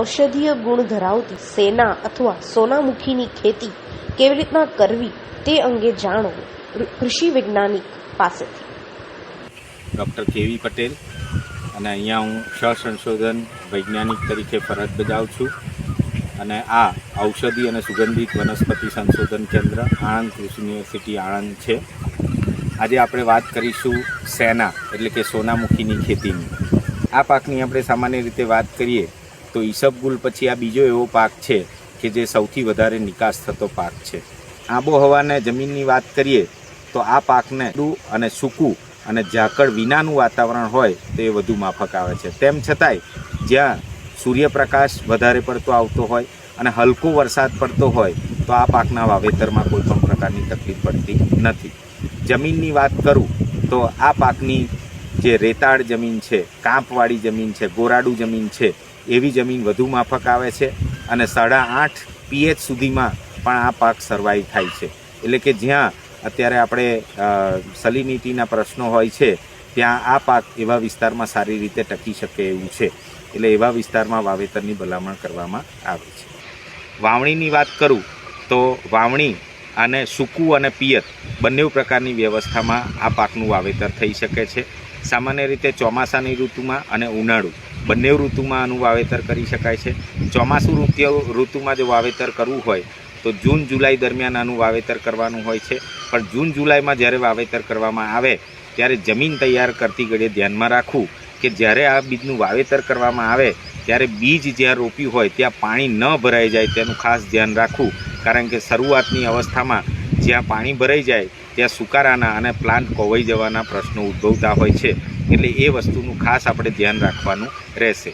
ઔષધીય ગુણ ધરાવતી સેના અથવા સોનામુખીની ખેતી કેવી રીતના કરવી તે અંગે જાણો કૃષિ વૈજ્ઞાનિક પાસેથી. ડૉક્ટર કેવી પટેલ અને અહીંયા હું સહસંશોધન વૈજ્ઞાનિક તરીકે ફરજ બજાવું છું અને આ ઔષધિ અને સુગંધિત વનસ્પતિ સંશોધન કેન્દ્ર આણંદ કૃષિ યુનિવર્સિટી આણંદ છે. આજે આપણે વાત કરીશું સેના એટલે કે સોનામુખીની ખેતીની. આ પાકની આપણે સામાન્ય રીતે વાત કરીએ તો ઈસબગુલ પછી આ બીજો એવો પાક છે કે જે સૌથી વધારે નિકાસ થતો પાક છે. આબોહવાને જમીનની વાત કરીએ તો આ પાકને અને સૂકું અને ઝાકળ વિનાનું વાતાવરણ હોય તે વધુ માફક આવે છે. તેમ છતાંય જ્યાં સૂર્યપ્રકાશ વધારે પડતો આવતો હોય અને હલકો વરસાદ પડતો હોય તો આ પાકના વાવેતરમાં કોઈ પણ પ્રકારની તકલીફ પડતી નથી. જમીનની વાત કરું તો આ પાકની જે રેતાળ જમીન છે, કાંપવાળી જમીન છે, ગોરાડું જમીન છે એવી જમીન વધુ માફક આવે છે અને સાડા આઠ પીએચ સુધીમાં પણ આ પાક સર્વાઈવ થાય છે. એટલે કે જ્યાં અત્યારે આપણે સલિનિટીના પ્રશ્નો હોય છે, ત્યાં આ પાક એવા વિસ્તારમાં સારી રીતે ટકી શકે એવું છે. એટલે એવા વિસ્તારમાં વાવેતરની ભલામણ કરવામાં આવે છે. વાવણીની વાત કરું તો વાવણી અને સૂકું અને પિયત બંને પ્રકારની વ્યવસ્થામાં આ પાકનું વાવેતર થઈ શકે છે. સામાન્ય રીતે ચોમાસાની ઋતુમાં અને ઉનાળુ. બંને ઋતુમાં આનું વાવેતર કરી શકાય છે. ચોમાસું ઋતુ ઋતુમાં જો વાવેતર કરવું હોય, તો જૂન, જુલાઈ દરમિયાન આનું વાવેતર કરવાનું હોય છે. પણ જૂન, જુલાઈમાં જ્યારે વાવેતર કરવામાં આવે, ત્યારે જમીન તૈયાર કરતી ઘડીએ ધ્યાનમાં રાખવું કે જ્યારે આ બીજનું વાવેતર કરવામાં આવે, ત્યારે બીજ જ્યાં રોપ્યું હોય, ત્યાં પાણી ન ભરાઈ જાય તેનું ખાસ ધ્યાન રાખવું. કારણ કે શરૂઆતની અવસ્થામાં જ્યાં પાણી ભરાઈ જાય, ત્યાં સુકારાના અને પ્લાન્ટ કોવાઈ જવાના પ્રશ્નો ઉદ્ભવતા હોય છે. એટલે એ વસ્તુનું ખાસ આપણે ધ્યાન રાખવાનું રહેશે.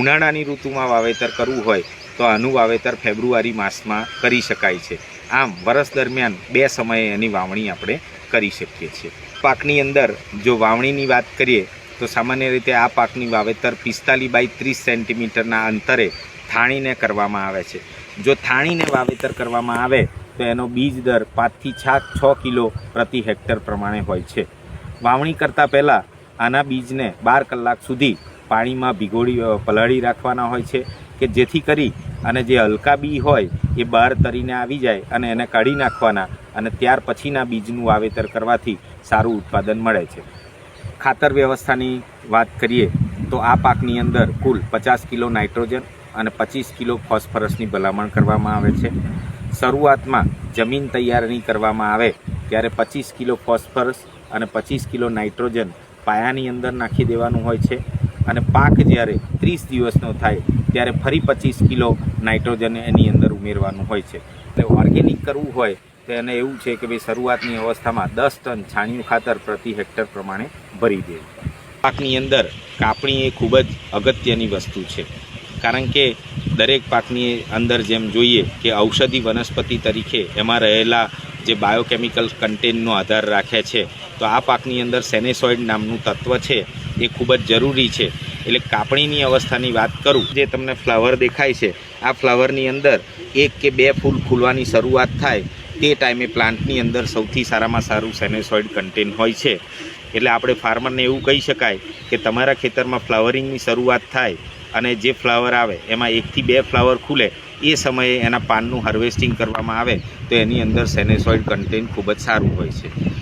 ઉનાળાની ઋતુમાં વાવેતર કરવું હોય તો આનું વાવેતર ફેબ્રુઆરી માસમાં કરી શકાય છે. આમ વરસ દરમિયાન બે સમયે એની વાવણી આપણે કરી શકીએ છીએ. પાકની અંદર જો વાવણીની વાત કરીએ તો સામાન્ય રીતે આ પાકની વાવેતર પિસ્તાલીસ બાય ત્રીસ સેન્ટીમીટરના અંતરે થાણીને કરવામાં આવે છે. જો થાણીને વાવેતર કરવામાં આવે તો એનો બીજ દર પાંચથી છ છ કિલો પ્રતિ હેક્ટર પ્રમાણે હોય છે. વાવણી કરતાં પહેલાં આના બીજને બાર કલાક સુધી પાણીમાં ભીગોળી પલાળી રાખવાના હોય છે કે જેથી કરી અને જે હલકા બી હોય એ બહાર તરીને આવી જાય અને એને કાઢી નાખવાના અને ત્યાર પછીના બીજનું વાવેતર કરવાથી સારું ઉત્પાદન મળે છે. ખાતર વ્યવસ્થાની વાત કરીએ તો આ પાકની અંદર કુલ પચાસ કિલો નાઇટ્રોજન અને પચીસ કિલો ફોસ્ફરસની ભલામણ કરવામાં આવે છે. શરૂઆતમાં જમીન તૈયારની કરવામાં આવે ત્યારે પચીસ કિલો ફોસ્ફરસ અને પચીસ કિલો નાઇટ્રોજન પાયાની અંદર નાખી દેવાનું હોય છે. અને પાક જ્યારે ત્રીસ દિવસનો થાય, ત્યારે ફરી પચીસ કિલો નાઇટ્રોજન એની અંદર ઉમેરવાનું હોય છે. એટલે ઓર્ગેનિક કરવું હોય, તો એને એવું છે કે ભાઈ શરૂઆતની અવસ્થામાં દસ ટન છાણિયું ખાતર પ્રતિ હેક્ટર પ્રમાણે ભરી દેવું. પાકની અંદર કાપણી એ ખૂબ જ અગત્યની વસ્તુ છે. કારણ કે દરેક પાકની અંદર જેમ જોઈએ કે ઔષધિ વનસ્પતિ તરીકે એમાં રહેલા જે બાયોકેમિકલ કન્ટેનનો આધાર રાખે છે તો આ પાકની અંદર સેનેસોઇડ નામનું તત્વ છે, એ ખૂબ જ જરૂરી છે. એટલે કાપણીની અવસ્થાની વાત કરું, જે તમને ફ્લાવર દેખાય છે, આ ફ્લાવરની અંદર એક કે બે ફૂલ ફૂલવાની શરૂઆત થાય, તે ટાઈમે પ્લાન્ટની અંદર સૌથી સારામાં સારું સેનેસોઇડ કન્ટેન હોય છે. એટલે આપણે ફાર્મરને એવું કહી શકાય કે તમારા ખેતરમાં ફ્લાવરિંગની શરૂઆત થાય અને જે ફ્લાવર આવે, એમાં એકથી બે ફ્લાવર ખુલે, એ સમયે એના પાનનું હાર્વેસ્ટિંગ કરવામાં આવે, તો એની અંદર સેનેસોઇડ કન્ટેન ખૂબ જ સારું હોય છે.